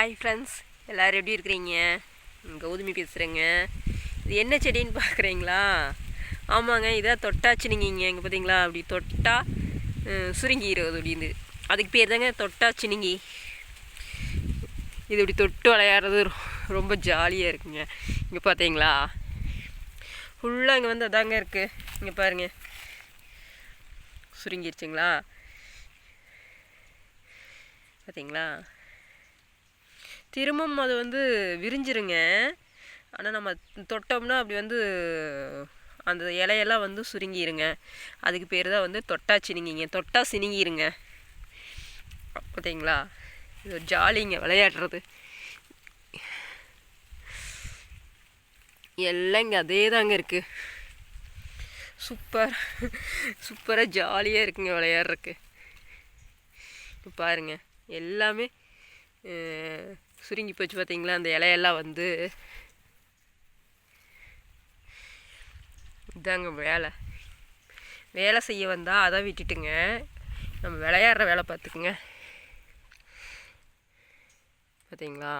Hi friends எல்லோரும் எப்படி இருக்கிறீங்க? கௌதமி பேசுகிறேங்க இது என்ன செடின்னு பார்க்குறீங்களா ஆமாங்க இதான் தொட்டாச்சினிங்கிங்க இங்கே பார்த்தீங்களா அப்படி தொட்டா அஹ், சுருங்கிடுறது அப்படின்னு அதுக்கு பேர் தாங்க தொட்டாச்சினிங்கி இது இப்படி தொட்டு விளையாடுறது ரொ- ரொம்ப ஜாலியாக இருக்குங்க. இங்கே பார்த்தீங்களா ஃபுல்லாக இங்கே வந்து அதாங்க இருக்குது இங்கே பாருங்க. சுருங்கிருச்சுங்களா? பார்த்தீங்களா திரும்பவும் அது வந்து விரிஞ்சிருங்க. ஆனால் நம்ம தொட்டோம்னா அப்படி வந்து அந்த இலையெல்லாம் வந்து சுருங்கிருங்க. அதுக்கு பேர் தான் வந்து தொட்டா சினிங்கிங்க. தொட்டா சினிங்கிருங்க. பார்த்தீங்களா இது ஒரு ஜாலிங்க விளையாடுறது. எல்லாம் இங்கே அதே தாங்க இருக்குது சூப்பர் சூப்பராக ஜாலியாக இருக்குங்க விளையாடுறதுக்கு. பாருங்க. எல்லாமே சுருங்கி போச்சு பார்த்தீங்களா அந்த இலையெல்லாம் வந்து இதாங்க வேலை. வேலை செய்ய வந்தால் அதை விட்டுட்டுங்க. நம்ம விளையாடுற வேலை பார்த்துக்குங்க. பார்த்தீங்களா